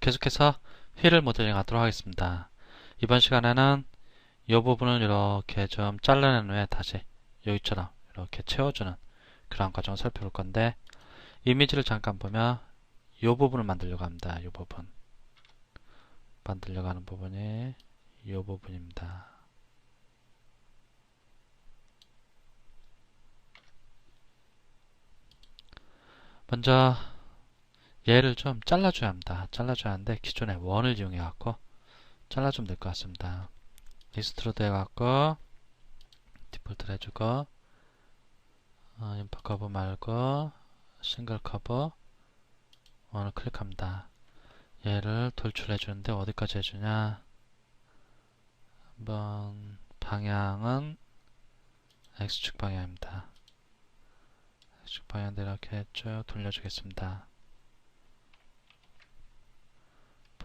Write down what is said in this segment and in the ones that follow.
계속해서 휠을 모델링 하도록 하겠습니다. 이번 시간에는 이 부분을 이렇게 좀 잘라낸 후에 다시 여기처럼 이렇게 채워주는 그런 과정을 살펴볼 건데 이미지를 잠깐 보면 이 부분을 만들려고 합니다. 이 부분 만들려고 하는 부분이 이 부분입니다. 먼저 얘를 좀 잘라줘야 합니다. 잘라줘야 하는데 기존의 원을 이용해 갖고 잘라주면 될 것 같습니다. 리스트로드 해갖고 디폴트를 해주고 어, 인퍼 커브 말고 싱글 커브 원을 클릭합니다. 얘를 돌출해 주는데 어디까지 해주냐 한번 방향은 X축 방향입니다. X축 방향대로 이렇게 쭉 돌려주겠습니다.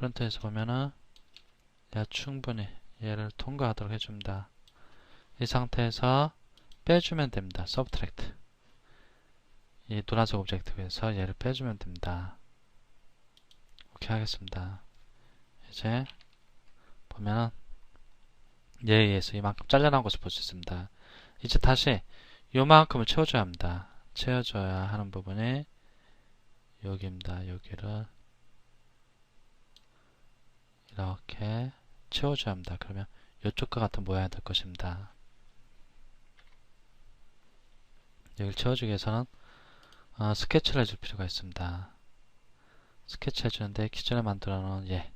프론트에서 보면은 얘 충분히 얘를 통과하도록 해줍니다. 이 상태에서 빼주면 됩니다. subtract 이 노란색 오브젝트에서 얘를 빼주면 됩니다. 오케이 하겠습니다. 이제 보면은 얘에 의해서 이만큼 잘려나온 것을 볼 수 있습니다. 이제 다시 요만큼을 채워줘야 합니다. 채워줘야 하는 부분이 여기입니다. 여기를 이렇게 채워줘야 합니다. 그러면 이쪽과 같은 모양이 될 것입니다. 여기를 채워주기 위해서는 어, 스케치를 해줄 필요가 있습니다. 스케치 해주는데 기존에 만들어 놓은 얘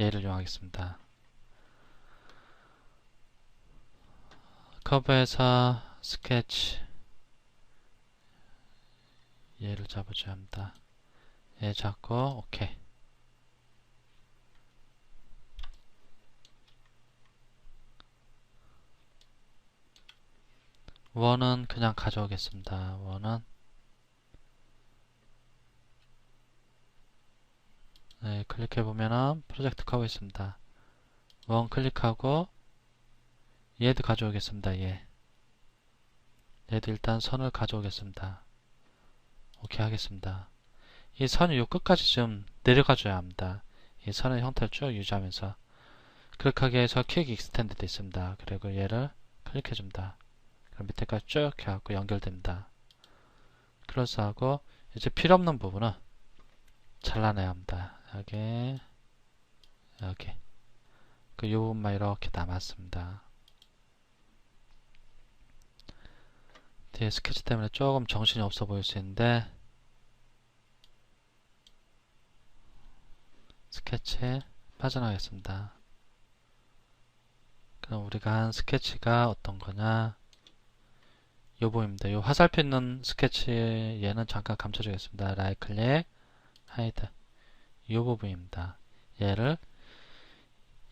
얘를 이용하겠습니다. 커브에서 스케치 얘를 잡아줘야 합니다. 얘 잡고 오케이 원은 그냥 가져오겠습니다. 원은 네, 클릭해 보면은 프로젝트 커브 있습니다. 원 클릭하고 얘도 가져오겠습니다. 얘 얘도 일단 선을 가져오겠습니다. 오케이 하겠습니다. 이 선이 요 끝까지 좀 내려가 줘야 합니다. 이 선의 형태를 쭉 유지하면서 그렇게 해서 퀵 익스텐드도 있습니다. 그리고 얘를 클릭해 줍니다. 그럼 밑에까지 쭉 해갖고 연결됩니다. 클로스 하고 이제 필요 없는 부분은 잘라내야 합니다. 여기 여기 그 부분만 이렇게 남았습니다. 뒤에 스케치 때문에 조금 정신이 없어 보일 수 있는데 스케치 빠져나가겠습니다. 그럼 우리가 한 스케치가 어떤 거냐 요보입니다. 요 화살표 있는 스케치 얘는 잠깐 감춰주겠습니다. 라이 클릭 하이드 요 부분입니다. 얘를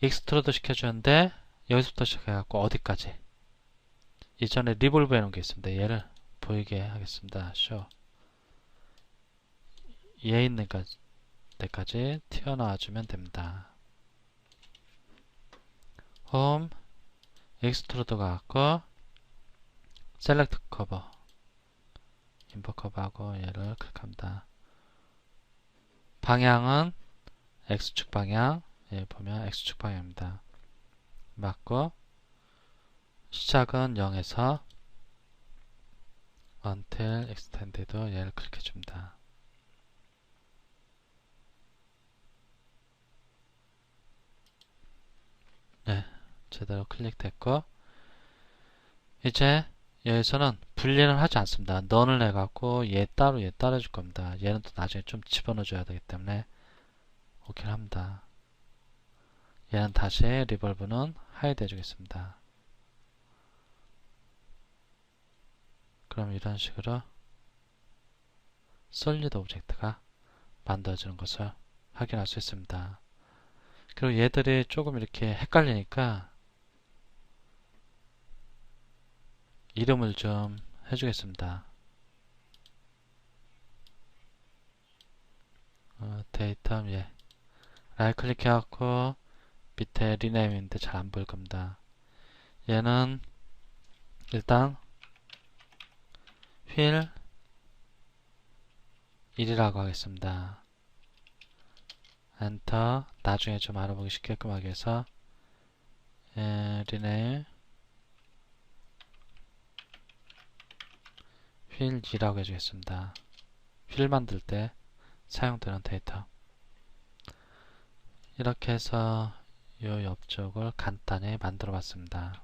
익스트로드 시켜주는데 여기서부터 시작해갖고 어디까지 이전에 리볼브 해놓은 게 있습니다. 얘를 보이게 하겠습니다. 쇼. 얘 있는 데까지 튀어나와 주면 됩니다. 홈 익스트로드 가 갖고 셀렉트 커버 인포 커버하고 얘를 클릭합니다. 방향은 X축 방향 예, 보면 X축 방향입니다. 맞고 시작은 0에서 until extended 얘를 클릭해 줍니다. 네, 제대로 클릭됐고 이제 여기서는 분리는 하지 않습니다. 넌을 해갖고 얘 따로 얘 따로 해줄 겁니다. 얘는 또 나중에 좀 집어넣어 줘야 되기 때문에 오케이 합니다. 얘는 다시 리볼브는 하이드 해주겠습니다. 그럼 이런 식으로 솔리드 오브젝트가 만들어지는 것을 확인할 수 있습니다. 그리고 얘들이 조금 이렇게 헷갈리니까 이름을 좀 해주겠습니다. 어, 데이터 예 라이 클릭해갖고 밑에 리네임인데 잘 안 보일 겁니다. 얘는 일단 휠 1이라고 하겠습니다. 엔터 나중에 좀 알아보기 쉽게끔 하기 위해서 에, 리네일 휠 2라고 해주겠습니다. 휠 만들 때 사용되는 데이터 이렇게 해서 이 옆쪽을 간단히 만들어 봤습니다.